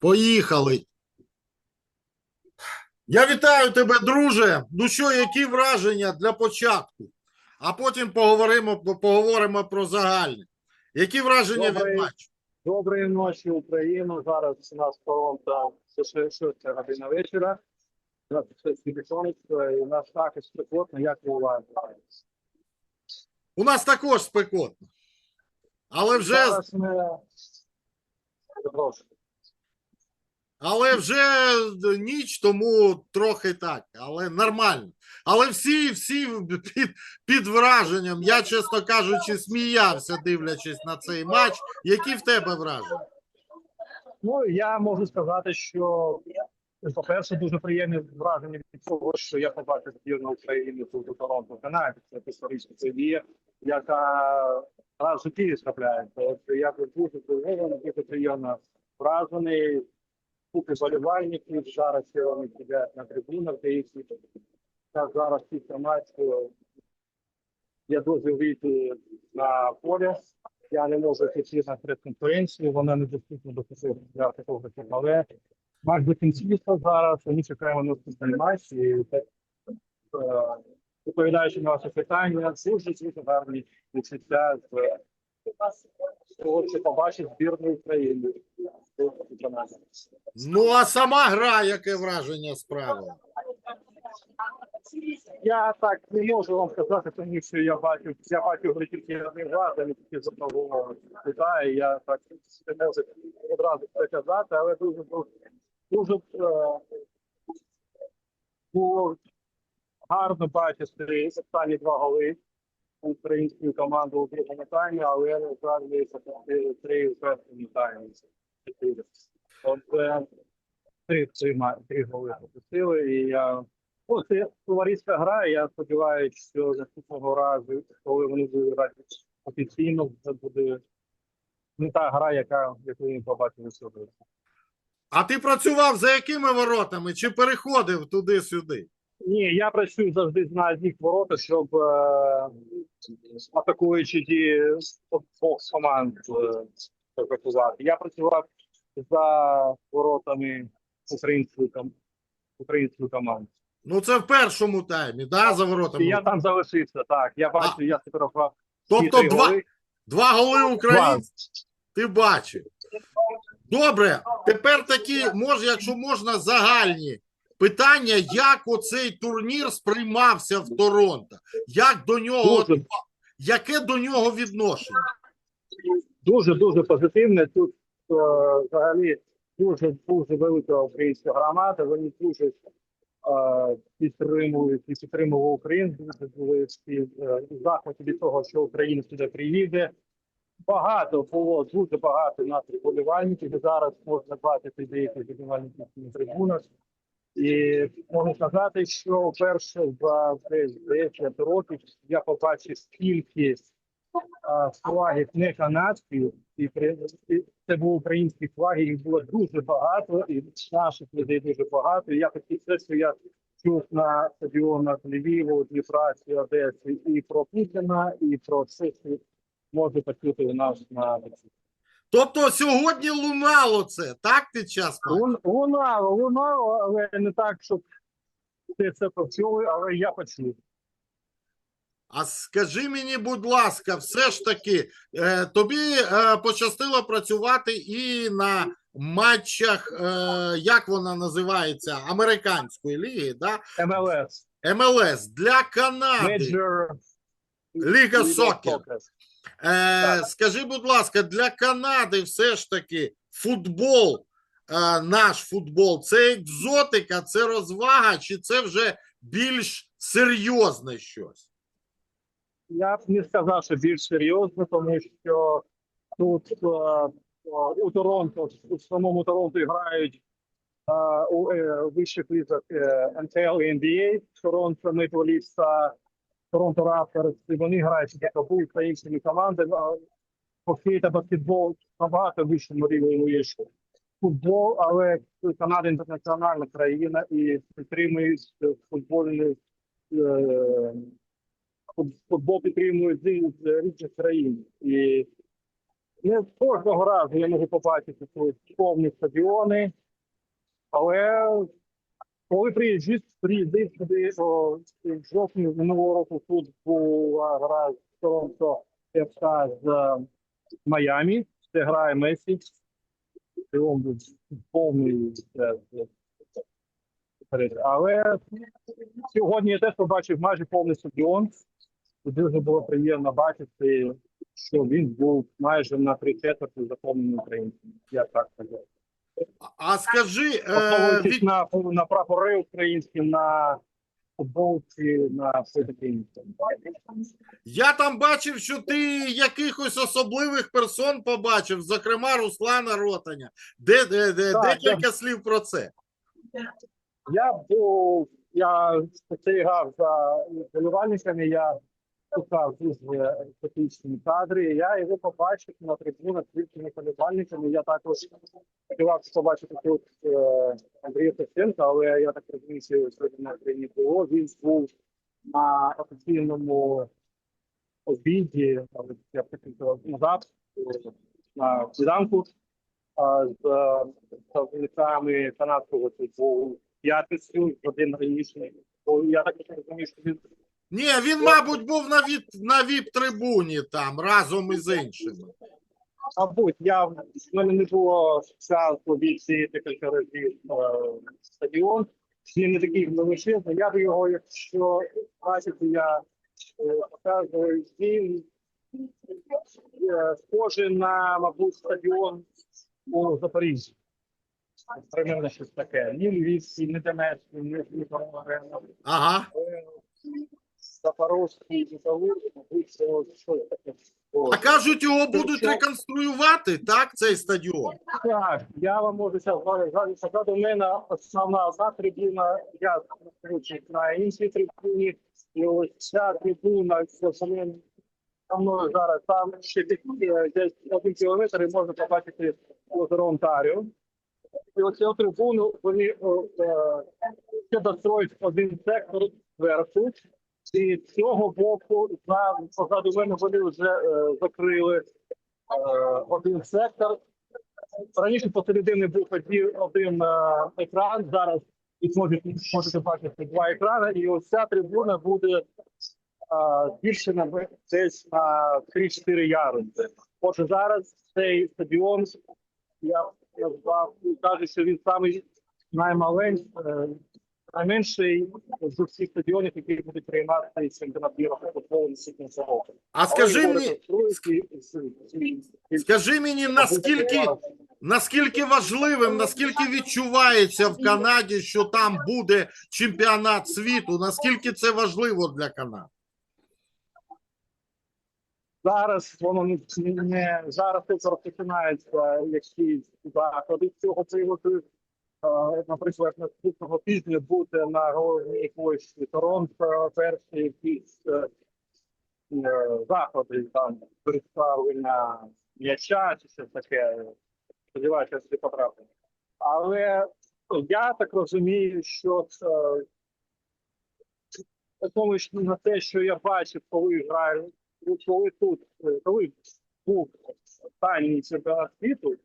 Поїхали. Я вітаю тебе, друже. Ну що, які враження для початку? А потім поговоримо, поговоримо про загальне. Які враження Добрий. від матчу? Доброї ночі, Україна. Зараз у нас коронта це 6 година вечора. і у нас також спекотно, як і у вас. У нас також спекотно. Але вже, Зараз ми... Прошу. Але вже ніч, тому трохи так, але нормально. Але всі, всі під, під враженням. Я, чесно кажучи, сміявся, дивлячись на цей матч. Які в тебе враження? Ну, я можу сказати, що, по-перше, дуже приємне враження від того, що я побачив збірну України тут у Торонто, Канаді. Це історична подія, яка раз в житті трапляється. От я дуже здивований, дуже приємно вражений. Купи болівальників, зараз ще вони сидять на трибунах, де їх так зараз після матчу я дуже вийти на поле. Я не можу піти на прес-конференцію, вона не доступна до для такого але матч до кінцівства зараз. Ми чекаємо наступний матч і е, відповідаючи на ваше питання, дуже дуже гарні відчуття з того, що побачить збірну України. Ну, а сама гра, яке враження справила? Я так не можу вам сказати, тому що я бачу, я бачу гри тільки один раз, а не тільки за того питаю. Я так не можу одразу це казати, але дуже дуже, дуже е, було гарно бачити останні два голи української команди у другому таймі, але на жаль, три у першому таймі. От три, ма- три голи пропустили, і я Ну, це товариська гра. Я сподіваюся, що наступного разу, коли вони будуть офіційно, це буде не та гра, яка яку ми побачили сьогодні. А ти працював за якими воротами? Чи переходив туди-сюди? Ні, я працюю завжди на одних воротах, щоб е, атакуючи ті двох команд е. Я працював за воротами української української команди. Ну, це в першому таймі, да, за воротами. Я там залишився. Так, я бачу, я сфотографував ці Тобто два, голи. два голи українців ти бачив. Добре, тепер такі, може, якщо можна, загальні питання, як оцей турнір сприймався в Торонто? Як до нього, Дуже. яке до нього відношення? дуже дуже позитивне. Тут е, взагалі дуже дуже велика українська громада. Вони дуже е, підтримують і підтримували Україну. Були всі е, в захваті від того, що Україна сюди приїде. Багато було дуже багато наших болівальників. Зараз можна бачити деяких болівальників на трибунах. І можу сказати, що вперше за десь 10 років я побачив кількість флагів не канадських, і це були українські флаги, їх було дуже багато, і наших людей дуже багато. І я хотів все, що я чув на стадіонах Львіву, Дніпра, чи Одеси, і про Путіна, і про все, що може почути у нас на Тобто сьогодні лунало це, так під час? Лун- лунало, лунало, але не так, щоб ти це почули, але я почув. А скажи мені, будь ласка, все ж таки, е, тобі е, пощастило працювати і на матчах, е, як вона називається, американської ліги, да? МЛС. МЛС для Канади, Major Ліга Сокер. Е, скажи, будь ласка, для Канади все ж таки футбол, е, наш футбол, це екзотика, це розвага, чи це вже більш серйозне щось? Я б не сказав, що більш серйозно, тому що тут е, у Торонто, у самому Торонто грають е, у е, вищих лізах е, НТЛ і NBA, Торонто Maple Leafs та Торонто Raptors, і вони грають таку українськими командами. а Хокей та баскетбол набагато вищому рівні ніж футбол, але Канада інтернаціональна країна і підтримують футбольний е, футбол підтримують з різних країн. І Не кожного разу я можу побачити повні стадіони, але коли приїжджають, приїздить сюди о, в жовтні минулого року тут була гра з Торонто ФК з е, Майамі, де грає Месі. Стадіон був повний. е, Але сьогодні я теж побачив майже повний стадіон. І дуже було приємно бачити, що він був майже на три четверти заповнений українцями. Я так кажу. А скажи, е, від, на, на прапори українські, на футболці, на все таке інше. я там бачив, що ти якихось особливих персон побачив, зокрема Руслана Ротаня. Де, де, де Так, декілька слів про це. Я був, я спостерігав за вболівальниками, я шукав дуже епічні кадри. Я його побачив на трибунах з іншими вболівальниками. Я також сподівався побачити тут е, Андрія Савченка, але я так розумію, що сьогодні на Україні було. Він був на офіційному обіді, але я хотів назад, на сніданку з е, представниками канадського футболу п'ятницю, один раніше. Я так розумію, що він Ні, він, мабуть, був на віп, на віп-трибуні там разом із іншими. Мабуть, я в мене не було часу війти декілька разів е, стадіон. Він не такий величезний. Я б його, якщо бачити, я е, показую він е, схожий на, мабуть, стадіон у Запоріжжі. Примерно щось таке. Ні львівський, ні донецький, ні Дніпро. Ага. Запорозький, Металург, мабуть, це щось таке. А кажуть, його будуть реконструювати, так, цей стадіон. Так, я вам можу зараз сказати, у мене основна одна трибуна, я знаходжусь на іншій трибуні, і ось ця трибуна, це саме мною зараз, там ще десь, е, один кілометр і можна побачити озеро Онтаріо. І оцю трибуну вони е, ще достроють один сектор зверху, і цього боку за позаду мене вони вже е, закрили е, один сектор. Раніше посередині був один, е, екран, зараз і можете, можете бачити два екрани, і ось ця трибуна буде е, збільшена десь на 3-4 яруси. Отже, зараз цей стадіон, я назвав, кажу, що він самий наймаленький, е, найменший з усіх стадіонів, які будуть приймати чемпіонат Європи футболу наступного року. А скажи мені, скажи мені, наскільки, наскільки важливим, наскільки відчувається в Канаді, що там буде чемпіонат світу, наскільки це важливо для Канади? Зараз воно не, не, зараз це розпочинається якісь заходи цього приводу. Е, Наприклад, наступного тижня буде на головній площі Торонто перші якісь е, е, заходи там представлення м'яча чи щось таке. Сподіваюся, що всі потрапили. Але я так розумію, що е, Тому на те, що я бачив, коли граю, коли тут, коли був останній чемпіонат світу,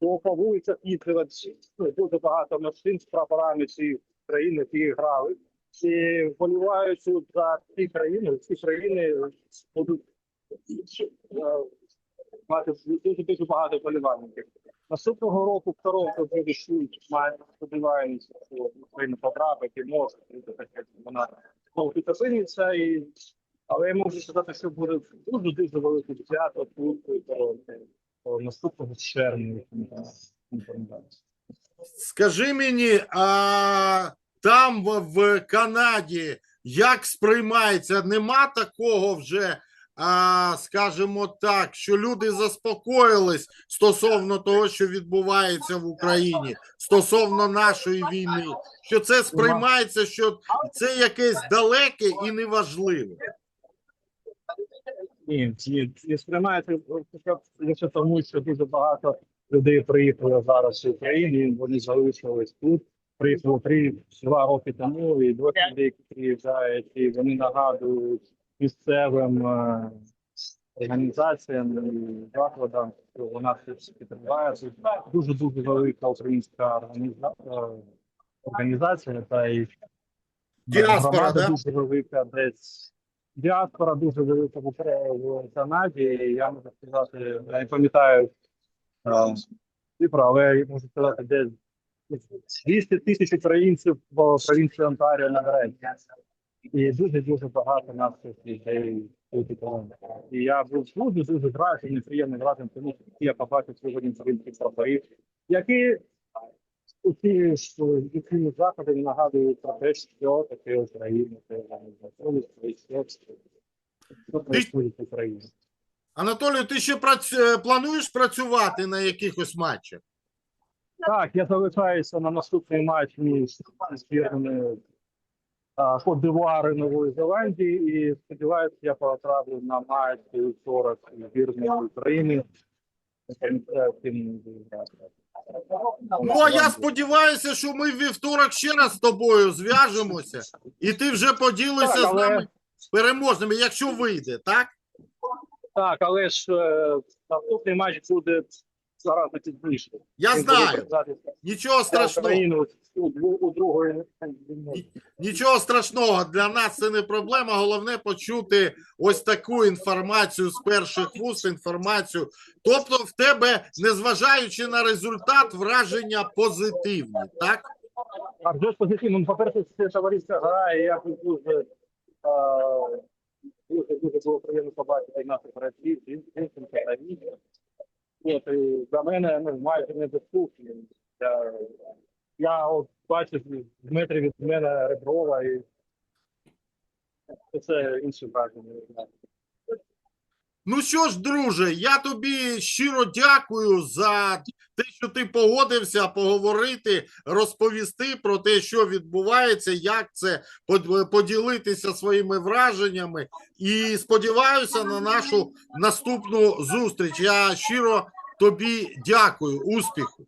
вулицях їздили ну, дуже багато машин з прапорами цієї країни, які грали. І вболіваючи за ці країни, ці країни будуть е, мати дуже дуже багато вболівальників. Наступного року в Торонто буде шуть, має сподіваємося, що Україна потрапить і може вона підтопиниться, і але я можу сказати, що буде дуже дуже велике свято тут о, наступного червня. Скажи мені, а там в, Канаді як сприймається? Нема такого вже, а, скажімо так, що люди заспокоїлись стосовно того, що відбувається в Україні, стосовно нашої війни, що це сприймається, що це якесь далеке і неважливе. Ні, ні, не сприймаєте хоча лише тому, що дуже багато людей приїхало зараз з України, вони залишились тут. Приїхало три два роки тому, і досі людей які приїжджають, і вони нагадують місцевим е, організаціям і закладам, що вона все підтримує. Дуже дуже велика українська організа... е, організація, та й Діаспора, громада да? дуже велика десь. Діаспора дуже велика в в Канаді. Я можу сказати, я не пам'ятаю е, цифру, але я можу сказати, десь 200 тисяч українців в провінції Онтаріо набереться. І дуже дуже багато наших людей. І я був дуже дуже вражений, приємний вражений, тому що я побачив сьогодні українських прапорів, які у ці заходи нагадують про те, що таке Україна, це організація, що происходить в Україні. Анатолію, ти ще прац... е, плануєш працювати на якихось матчах? Так, я залишаюся на наступний матч між збірними Кот Дивуари Нової Зеландії і сподіваюся, я потраплю на матч у вівторок збірної України. Е, тим, Ну, а я сподіваюся, що ми в вівторок ще раз з тобою зв'яжемося, і ти вже поділишся Так, з але- нами переможними, якщо вийде, так? Так, але ж е, наступний матч буде гораздо пізніше. Я знаю, нічого страшного. У, другої. Нічого страшного для нас це не проблема. Головне почути ось таку інформацію з перших вуст. Інформацію. Тобто, в тебе, незважаючи на результат, враження позитивні, так? А вже ж позитивно, ну, по-перше, це товариська гра, і я дуже, дуже, дуже було приємно побачити наших братів, Вінсента та Вітя. От, і для мене ну, майже недоступні. Я, я от бачу в від мене Реброва, і це інше враження. Ну що ж, друже, я тобі щиро дякую за що ти погодився поговорити, розповісти про те, що відбувається, як це под- поділитися своїми враженнями. І сподіваюся на нашу наступну зустріч. Я щиро тобі дякую. Успіху.